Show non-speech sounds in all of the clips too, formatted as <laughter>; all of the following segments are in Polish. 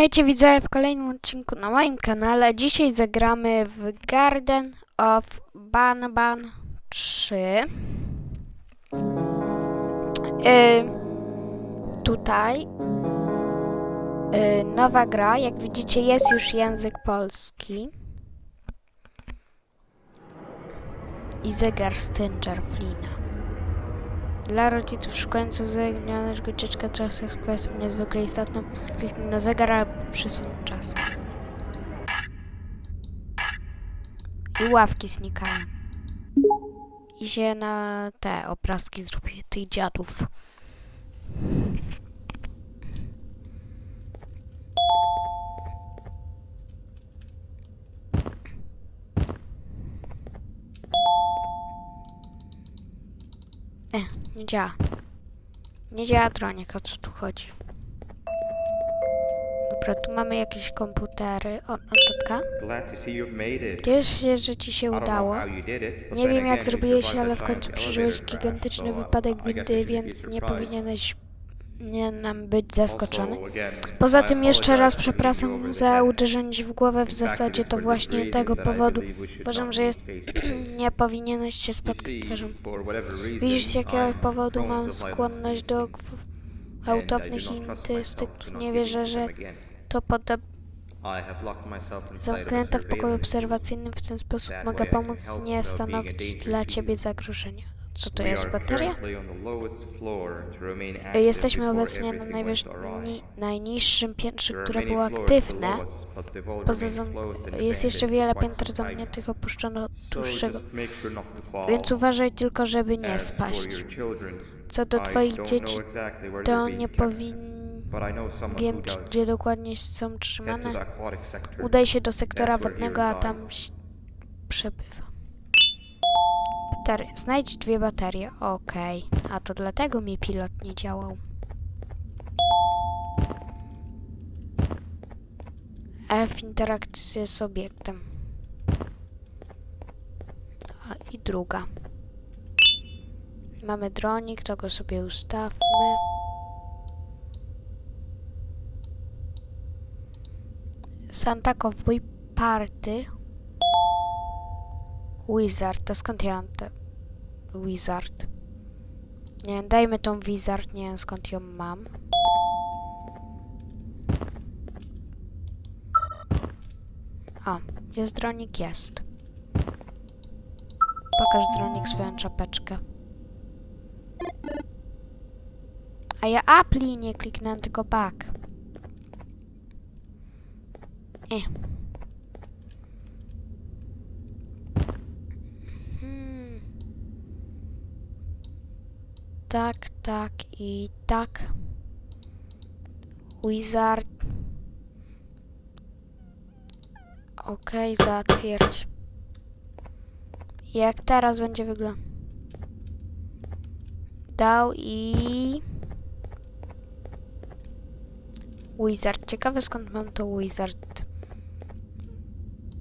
Witajcie widzowie w kolejnym odcinku na moim kanale. Dzisiaj zagramy w Garden of Banban 3. Yy, tutaj yy, nowa gra. Jak widzicie jest już język polski. I zegar Stinger Flina. Dla rodziców szukających zaginionego dziecka czas jest kwestią niezwykle istotną. Kliknij na zegar albo przesuń czas. I ławki znikają. I się na te obrazki zrobi tych dziadów. E, nie działa. Nie działa dronik, o co tu chodzi? Dobra, tu mamy jakieś komputery. O, notatka. Cieszę się, że ci się udało. Nie wiem jak zrobiłeś, ale w końcu przeżyłeś gigantyczny uh, wypadek windy, więc nie powinieneś nie nam być zaskoczony. Poza tym jeszcze raz przepraszam za uderzenie w głowę. W zasadzie to właśnie tego powodu uważam, że jest, <clears throat> nie powinieneś się spotkać. Widzisz z jakiego powodu mam skłonność do gwałtownych not Nie wierzę, że to a zamknięta w pokoju obserwacyjnym. W ten sposób mogę pomóc nie stanowić dla ciebie zagrożenia. Co to jest bateria? Jesteśmy obecnie na ni- najniższym piętrze, które było aktywne. Poza jest jeszcze wiele pięter zamkniętych, opuszczono dłuższego. Więc uważaj tylko, żeby nie spaść. Co do twoich dzieci, to nie someone Wiem, gdzie dokładnie są trzymane. Udaj się do sektora wodnego, a tam przebywa. Znajdź dwie baterie. Okej. A to dlatego mi pilot nie działał. F. Interakcja z obiektem. A, I druga. Mamy dronik, to go sobie ustawmy. Santa Cowboy Party Wizard, to skąd ja mam te Wizard? Nie wiem, dajmy tą Wizard, nie wiem skąd ją mam. O, jest dronik, jest. Pokaż dronik swoją czapeczkę. A ja appli nie kliknąłem, tylko back. E. Tak, tak i tak. Wizard. Okej, zatwierdź. Jak teraz będzie wyglądał? Dał i... Wizard. Ciekawe skąd mam to Wizard.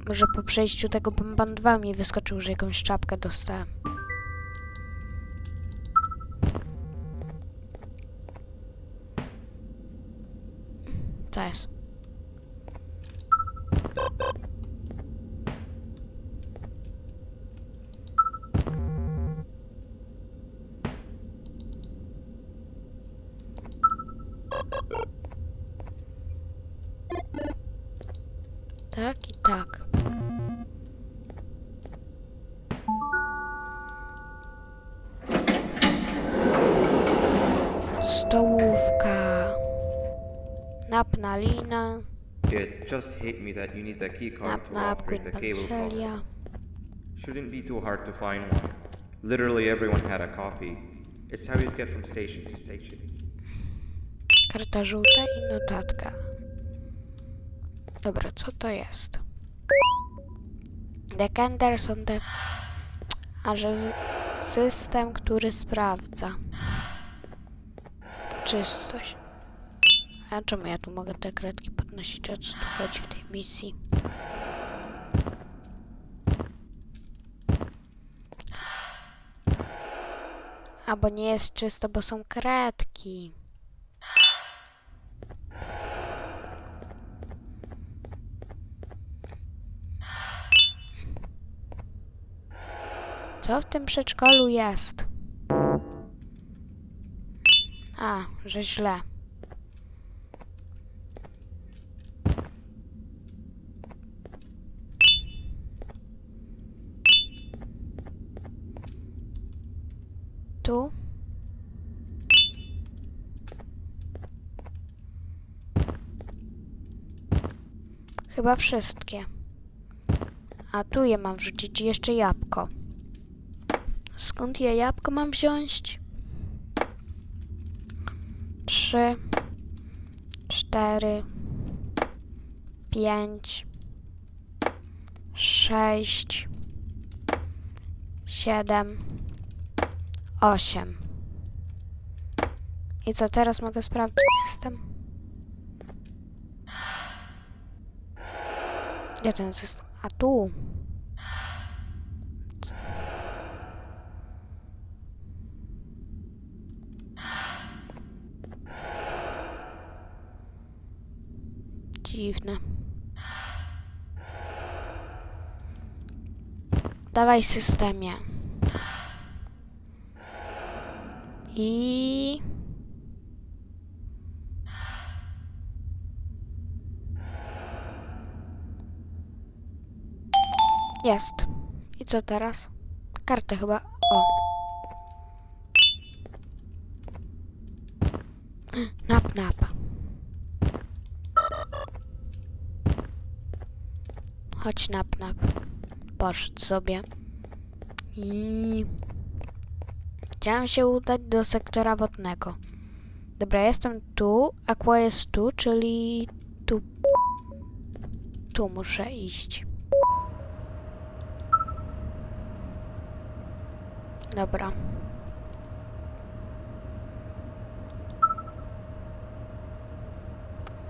Może po przejściu tego Bamban 2 mi wyskoczył, że jakąś czapkę dostałem. Tak i tak. Stołówka. Napna lina. It just hit me that you need the key card to Napna operate the cable car. Shouldn't be too hard to find one. Literally everyone had a copy. It's how you get from station to station. Karta żółta i notatka. Dobra, co to jest? Dekender są te... A że system, który sprawdza czystość. A czemu ja tu mogę te kredki podnosić? O co tu chodzi w tej misji? A bo nie jest czysto, bo są kredki. Co w tym przedszkolu jest? A, że źle. Tu? Chyba wszystkie. A tu je mam wrzucić jeszcze jabłko. Skąd ja jabłko mam wziąć? Trzy, cztery, pięć, sześć, siedem, osiem. I co teraz mogę sprawdzić system? Gdzie ten system? A tu. Dziwne. Dawaj systemie. I... Jest. I co teraz? Kartę chyba. O. <gasps> Nap, nap. Chodź, nap, nap. Poszedł sobie. I... Chciałem się udać do sektora wodnego. Dobra, jestem tu. Aqua jest tu, czyli tu. Tu muszę iść. Dobra.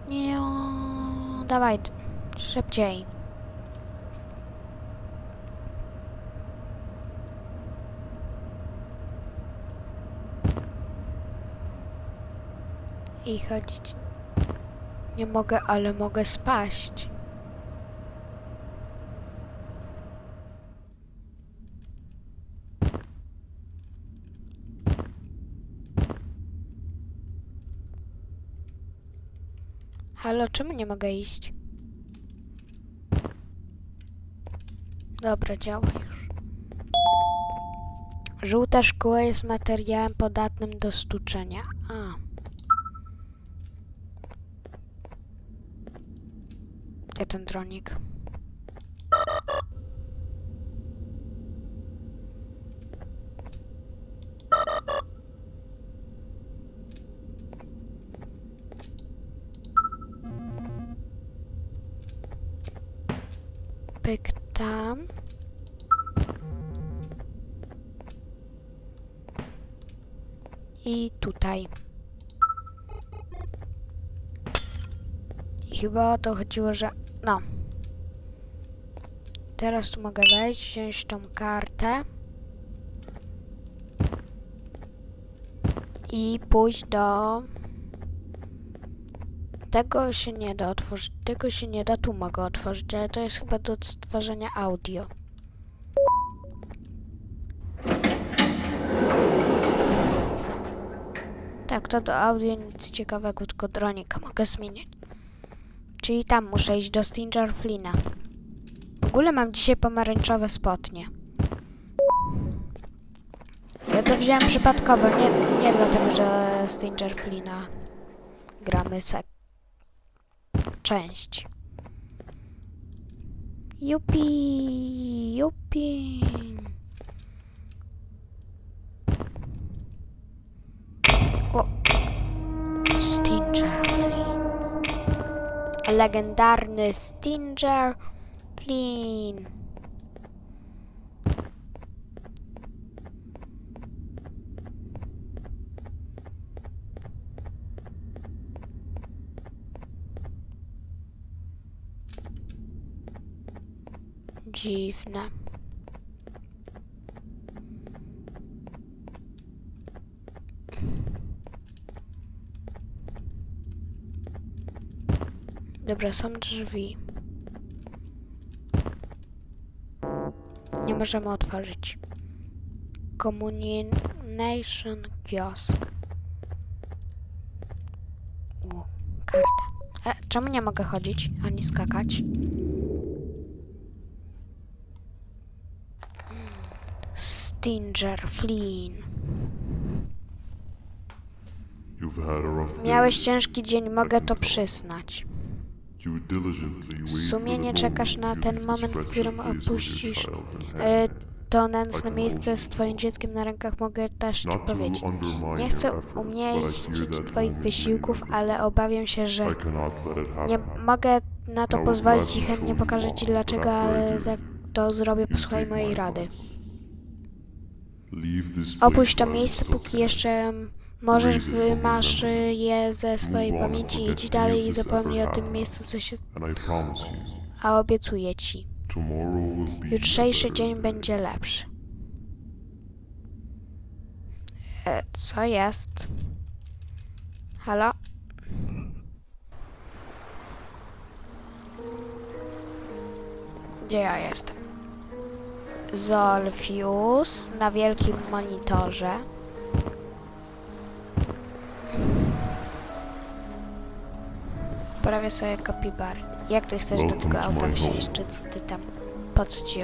Nie, dawaj, szybciej. I chodzić. Nie mogę, ale mogę spaść. Halo, czemu nie mogę iść? Dobra, działa już. Żółta szkła jest materiałem podatnym do stuczenia. A. Gdzie ten dronik? Pyk tam. I tutaj. I chyba o to chodziło, że... No. Teraz tu mogę wejść, wziąć tą kartę. I pójść do... Tego się nie da otworzyć, tego się nie da, tu mogę otworzyć, ale to jest chyba do stworzenia audio. Tak, to do audio nic ciekawego, tylko dronika mogę zmieniać. Czyli tam muszę iść do Stinger Flina. W ogóle mam dzisiaj pomarańczowe spodnie. Ja to wziąłem przypadkowo, nie, nie dlatego, że Stinger Flina gramy sek część. Jupi, jupi. Legendarny Stinger Flynn. Dziwne. Dobra, są drzwi. Nie możemy otworzyć. Communication Kiosk. U, karta. E, czemu nie mogę chodzić ani skakać? Stinger Flynn. Miałeś ciężki dzień, mogę to przyznać. Sumienie czekasz na ten moment, w którym opuścisz e, to nędzne miejsce z twoim dzieckiem na rękach. Mogę też ci powiedzieć. Nie chcę umniejszyć twoich wysiłków, ale obawiam się, że nie mogę na to pozwolić i chętnie pokażę ci dlaczego, ale tak to zrobię, posłuchaj mojej rady. Opuść to miejsce, póki jeszcze możesz wymasz je ze swojej pamięci, idź dalej i zapomnij o tym miejscu, co się... A obiecuję ci, jutrzejszy dzień będzie lepszy. E, co jest? Halo? Gdzie ja jestem? Zolfius na wielkim monitorze. Prawie sobie kapibary. Jak ty chcesz do tego to auta home. Czy co ty tam? Po co ci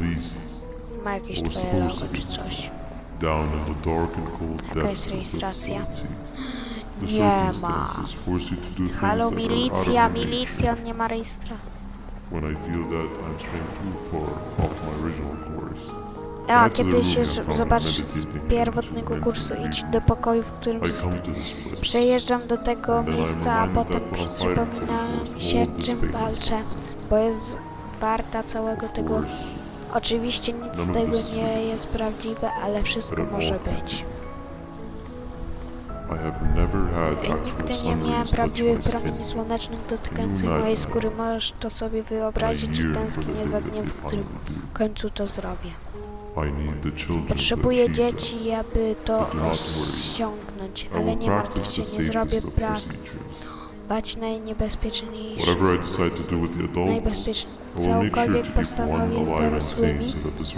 least Ma jakieś twoje logo czy coś? Jaka jest rejestracja? <gasps> Nie ma. Halo milicja, of your nature. milicja, on nie ma rejestra. When I feel that I'm straying too far off my original course, A, kiedy się z- zobaczysz z pierwotnego kursu, idź do pokoju, w którym I zosta- come to this place. Przejeżdżam do tego miejsca, a potem that what I'm przypomina fighting for is się czym walczę, bo jest warta całego tego. Oczywiście nic z tego nie jest prawdziwe, ale wszystko może być. I Nigdy nie miałem prawdziwych promieni słonecznych dotykających mojej skóry. Możesz to sobie wyobrazić i tęsknię za dniem, w którym w końcu to zrobię. Potrzebuję dzieci, aby to osiągnąć, ale nie martw się, nie zrobię will make sure Cokolwiek postanowię z dorosłymi,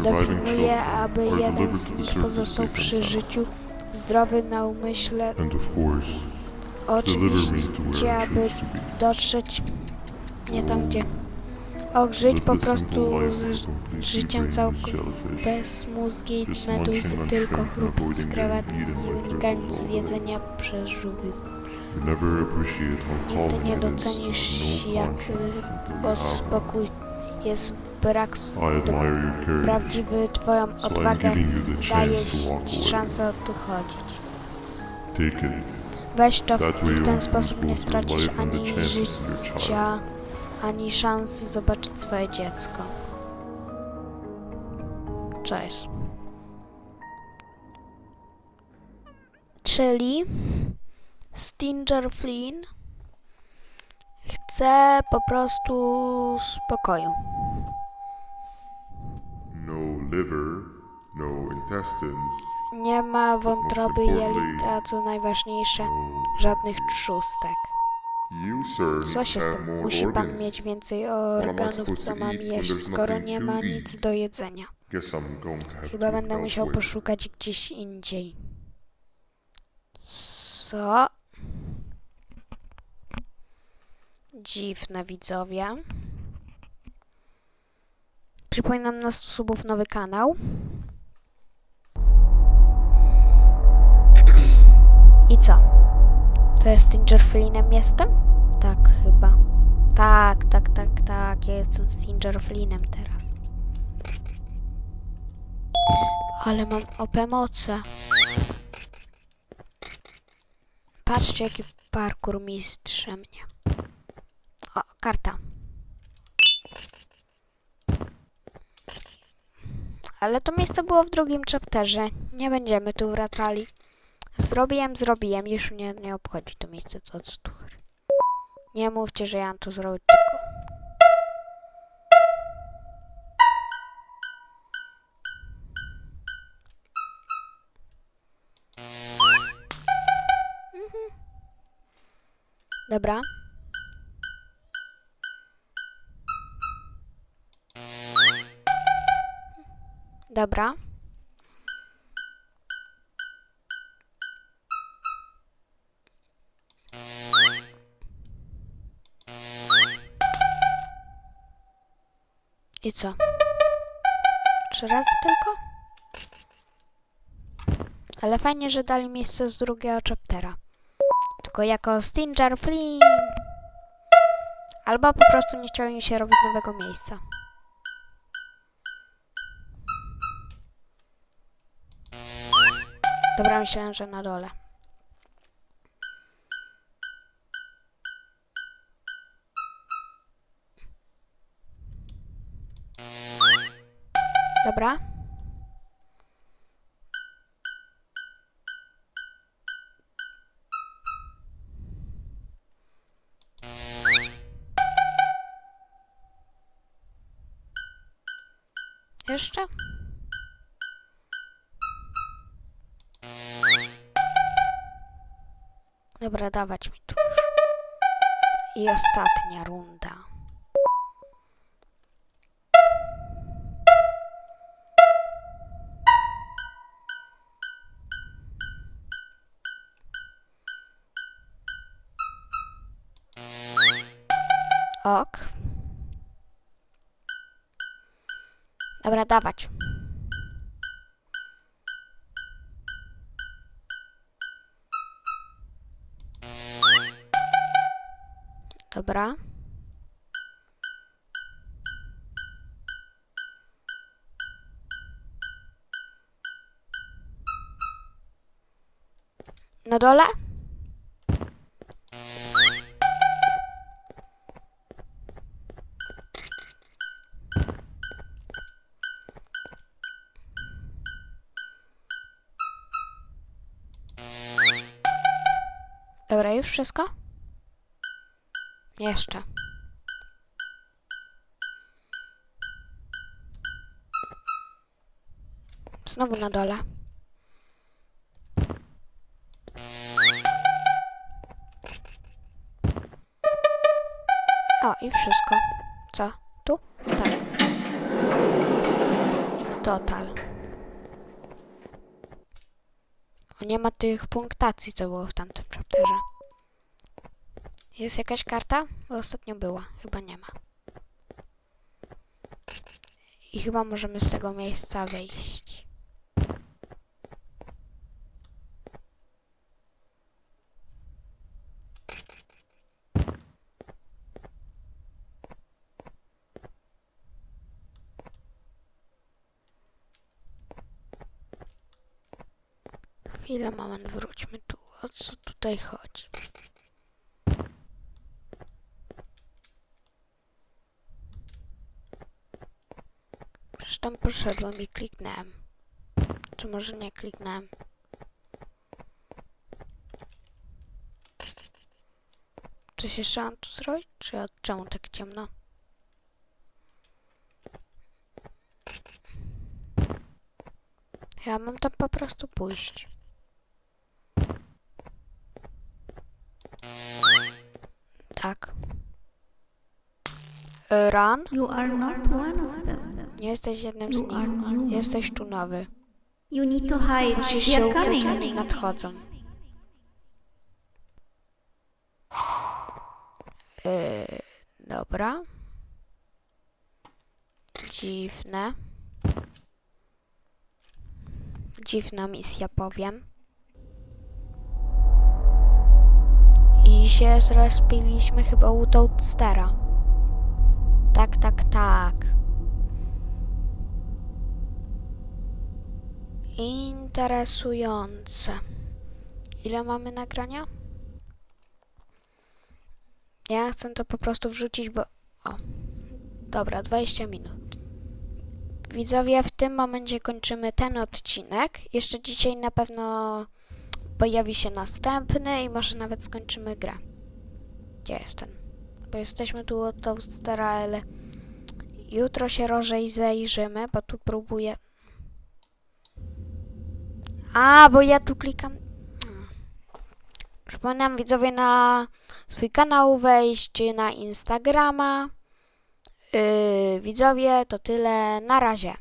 dopilnuję, aby jeden z nich pozostał przy życiu, zdrowy na umyśle, oczywiście, aby dotrzeć nie tam, gdzie... Och, żyć po prostu z życiem jellyfish. bez mózgi meduzy, tylko chrupiąc avoiding krewetki i unikając zjedzenia przez żółwi. Nigdy nie docenisz, no jak spokój jest brak prawdziwy twoją odwagę daje szansę odchodzić. Weź to w, ten sposób nie stracisz ani życia, ani szansy zobaczyć swoje dziecko. Cześć. Czyli Stinger Flynn chce po prostu spokoju. No liver, no intestines, Nie ma wątroby, Most importantly, jelit, a co najważniejsze, no. żadnych trzustek. You, sir, Co się z have tym? more Musi pan mieć więcej organów, co mam jeść, skoro nie ma nic do jedzenia. Chyba będę musiał poszukać gdzieś indziej. Co? Dziwne widzowie. Przypominam na 100 subów nowy kanał. I co? To jest Stingerflinem jestem? Tak, chyba. Tak, tak, tak, tak. Ja jestem Stingerflinem teraz. Ale mam OP moce. Patrzcie, jaki parkour mistrze mnie. O, karta. Ale to miejsce było w drugim chapterze. Nie będziemy tu wracali. Zrobiłem, zrobiłem. Już mnie nie obchodzi to miejsce, co od stuchy. Nie mówcie, że ja mam to zrobić tylko. Dobra. Dobra. I co? Trzy razy tylko? Ale fajnie, że dali miejsce z drugiego chaptera. Tylko jako Stinger Flynn. Albo po prostu nie chciało im się robić nowego miejsca. Dobra, myślałem, że na dole. Dobra. Jeszcze? Dobra, dawać mi tu. I ostatnia runda. Ok. Dobra, dawać. Dobra. Na dole? Dobra, już wszystko? Jeszcze. Znowu na dole. O, i wszystko. Co? Tu? Tak. Total. O, nie ma tych punktacji, co było w tamtym chapterze. Jest jakaś karta? Bo ostatnio była. Chyba nie ma. I chyba możemy z tego miejsca wyjść. Chwilę, moment, wróćmy tu. O co tutaj chodzi? Przecież tam poszedłem i kliknąłem. Czy może nie kliknąłem? Coś jeszcze mam tu zrobić? Czy od czemu tak ciemno? Ja mam tam po prostu pójść. Tak. E, Run? You are not one of them. Nie jesteś jednym z You are nich. new. Jesteś tu nowy. You need to hide. Musisz They się are ukryć, oni coming. nadchodzą. Yy, dobra. Dziwne. Dziwna misja, powiem. Się zrespiliśmy chyba u Toadstera. Tak, tak, tak. Interesujące. Ile mamy nagrania? Ja chcę to po prostu wrzucić, bo... O. Dobra, 20 minut. Widzowie, w tym momencie kończymy ten odcinek. Jeszcze dzisiaj na pewno pojawi się następny i może nawet skończymy grę. Gdzie jest ten? Bo jesteśmy tu od Toastera, ale jutro się rozejrzymy, bo tu próbuję... A, bo ja tu klikam. Przypominam widzowie na swój kanał wejść na Instagrama. Yy, widzowie, to tyle. Na razie.